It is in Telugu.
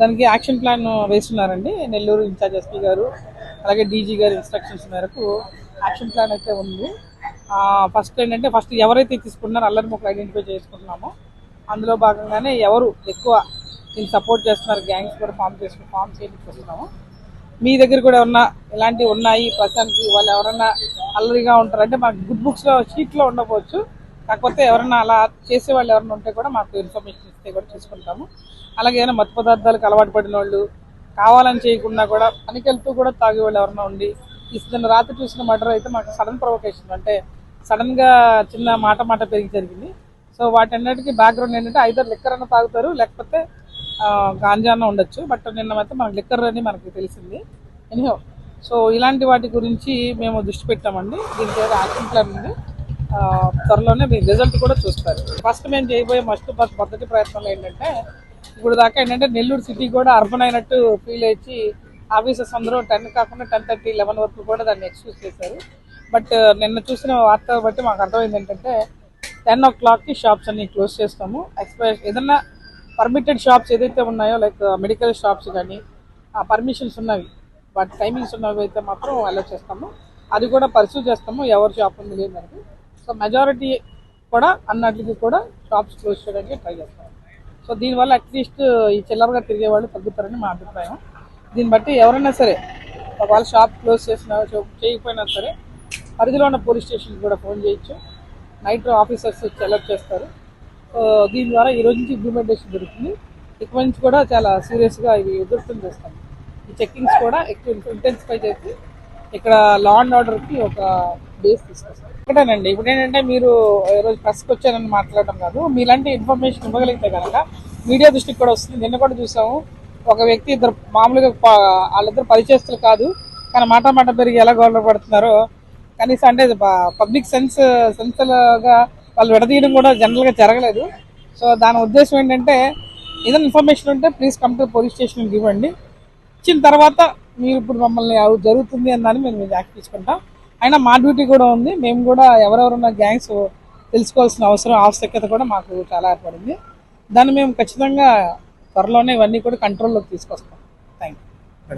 దానికి యాక్షన్ ప్లాన్ వేస్తున్నారండి నెల్లూరు ఇన్ఛార్జ్ ఎస్పీ గారు అలాగే డీజీ గారి ఇన్స్ట్రక్షన్స్ మేరకు యాక్షన్ ప్లాన్ అయితే ఉంది. ఫస్ట్ ఏంటంటే ఫస్ట్ ఎవరైతే తీసుకుంటున్నారో అల్లరి మొక్కలు ఐడెంటిఫై చేసుకుంటున్నామో అందులో భాగంగానే ఎవరు ఎక్కువ దీన్ని సపోర్ట్ చేస్తున్నారు గ్యాంగ్స్ కూడా ఫామ్ చేసుకుని ఫామ్ చేయించుకొస్తున్నాము మీ దగ్గర కూడా ఏమన్నా ఇలాంటివి ఉన్నాయి? ప్రస్తుతానికి వాళ్ళు ఎవరన్నా అల్లరిగా ఉంటారంటే మాకు గుడ్ బుక్స్లో షీట్లో ఉండకపోవచ్చు. కాకపోతే ఎవరన్నా అలా చేసే వాళ్ళు ఎవరైనా ఉంటే కూడా మాకు ఇన్ఫర్మేషన్ ఇస్తే కూడా చూసుకుంటాము. అలాగే ఏదైనా మత్తు పదార్థాలకు అలవాటు పడిన వాళ్ళు కావాలని చేయకుండా కూడా పనికెళ్తూ కూడా తాగే వాళ్ళు ఎవరైనా ఉండి ఇస్తున్న రాత్రి చూసిన మర్డర్ అయితే మాకు సడన్ ప్రొవకేషన్. అంటే సడన్గా చిన్న మాట మాట పెరిగి జరిగింది. సో వాటన్నిటికీ బ్యాక్గ్రౌండ్ ఏంటంటే ఐదర్ లిక్కర్ అన్న తాగుతారు లేకపోతే గాంజాన్న ఉండొచ్చు. బట్ నిన్న అయితే మనకు లిక్కర్ అని మనకి తెలిసింది. ఎనిహో సో ఇలాంటి వాటి గురించి మేము దృష్టి పెట్టామండి. దీనికి ఏదో యాక్షన్ ప్లాన్ ఉంది. త్వరలోనే మీ రిజల్ట్ కూడా చూస్తారు. ఫస్ట్ మేము చేయబోయే మస్ట్ మొదటి ప్రయత్నంలో ఏంటంటే ఇప్పుడు దాకా ఏంటంటే నెల్లూరు సిటీ కూడా అర్బన్ అయినట్టు ఫీల్ అయ్యి ఆఫీసర్స్ అందరూ టెన్ కాకుండా టెన్ థర్టీ లెవెన్ వరకు కూడా దాన్ని ఎక్స్క్యూజ్ చేశారు. బట్ నిన్న చూసిన వార్త బట్టి మాకు అర్థమైంది ఏంటంటే టెన్ ఓ క్లాక్కి షాప్స్ అన్ని క్లోజ్ చేస్తాము. ఎక్స్పైర్ ఏదన్నా పర్మిటెడ్ షాప్స్ ఏదైతే ఉన్నాయో లైక్ మెడికల్ షాప్స్ కానీ ఆ పర్మిషన్స్ ఉన్నవి వాటి టైమింగ్స్ ఉన్నవి అయితే మాత్రం అలో చేస్తాము. అది కూడా పర్సూ చేస్తాము. ఎవరి షాప్ ఉంది లేదని సో మెజారిటీ కూడా అన్నట్లకి కూడా షాప్స్ క్లోజ్ చేయడానికి ట్రై చేస్తారు సో దీనివల్ల అట్లీస్ట్ ఈ చిల్లరగా తిరిగే వాళ్ళు తగ్గుతారని మా అభిప్రాయం. దీన్ని బట్టి ఎవరైనా సరే ఒకవేళ షాప్ క్లోజ్ చేసినా చేయకపోయినా సరే పరిధిలో ఉన్న పోలీస్ స్టేషన్కి కూడా ఫోన్ చేయొచ్చు. నైట్ ఆఫీసర్స్ వచ్చి అలర్ట్ చేస్తారు. సో దీని ద్వారా ఈ రోజు నుంచి ఇంప్లిమెంటేషన్ దొరుకుతుంది ఇక్కడి నుంచి కూడా చాలా సీరియస్గా ఇవి ఎదుర్కొని చేస్తాం. ఈ చెక్కింగ్స్ కూడా ఎక్కువ ఇంటెన్సిఫై చేసి ఇక్కడ లా అండ్ ఆర్డర్కి ఒక డేస్ తీసుకొస్తాం. ఒకటేనండి ఇప్పుడు ఏంటంటే మీరు ఈరోజు ప్రెస్కి వచ్చారని మాట్లాడడం కాదు మీలాంటి ఇన్ఫర్మేషన్ ఇవ్వగలిగితే కనుక మీడియా దృష్టికి కూడా వస్తుంది. నిన్న కూడా చూసాము ఒక వ్యక్తి ఇద్దరు మామూలుగా ప- వాళ్ళిద్దరు పరిచయస్తులు కాదు కానీ మాట మాట పెరిగి ఎలా గొడవ పడుతున్నారో కనీసం అంటే పబ్లిక్ సెన్స్ సెన్స్గా వాళ్ళు విడదీయడం కూడా జనరల్గా జరగలేదు. సో దాని ఉద్దేశం ఏంటంటే ఏదైనా ఇన్ఫర్మేషన్ ఉంటే ప్లీజ్ కమ్ టు పోలీస్ స్టేషన్కి ఇవ్వండి ఇచ్చిన తర్వాత మీరు ఇప్పుడు మమ్మల్ని అవి జరుగుతుంది అని దాన్ని మేము యాక్ట్ తీసుకుంటాం. అయినా మా డ్యూటీ కూడా ఉంది. మేము కూడా ఎవరెవరున్న గ్యాంగ్స్ తెలుసుకోవాల్సిన అవసరం ఆవశ్యకత కూడా మాకు చాలా ఏర్పడింది. దాన్ని మేము ఖచ్చితంగా త్వరలోనే ఇవన్నీ కూడా కంట్రోల్లోకి తీసుకొస్తాం. Thank you